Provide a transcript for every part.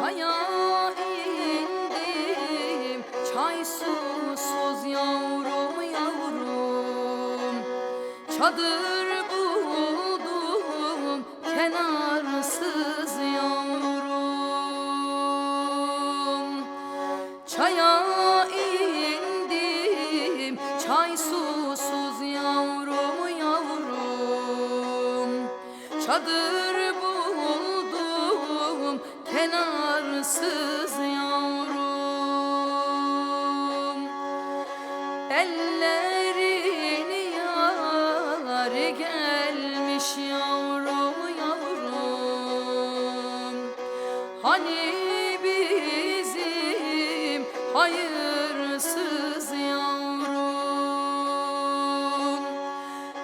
Çaya indim çay susuz yavrum yavrum. Çadır buldum kenarsız yavrum. Çaya indim çay susuz yavrum yavrum. Çadır kenarsız yavrum. Ellerini yar gelmiş yavrum yavrum. Hani bizim hayırsız yavrum?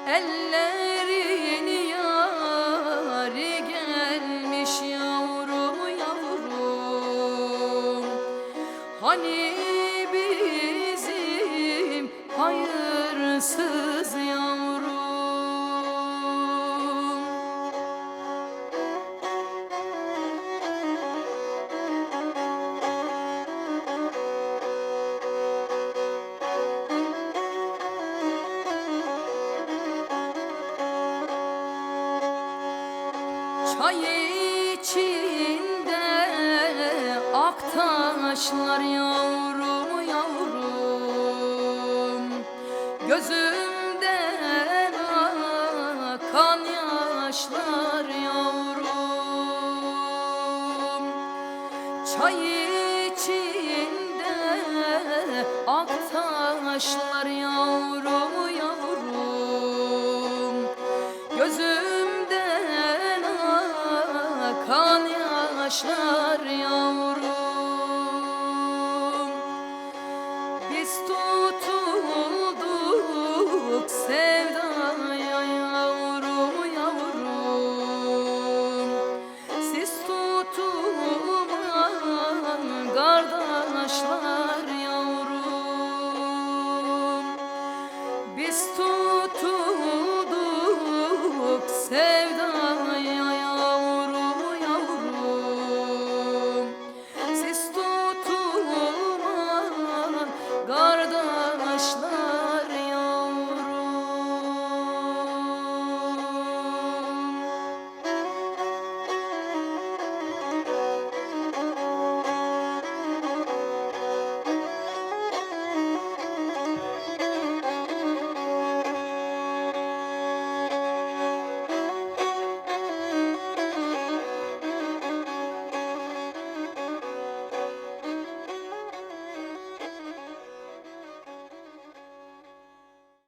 Ellerini Hani bizim hayırsız yavrum? Çay içinde aktaşlar yavrum yavrum. Gözümden akan yaşlar yavrum. Çay içinde aktaşlar yavrum yavrum. Gözümden akan yaşlar yavrum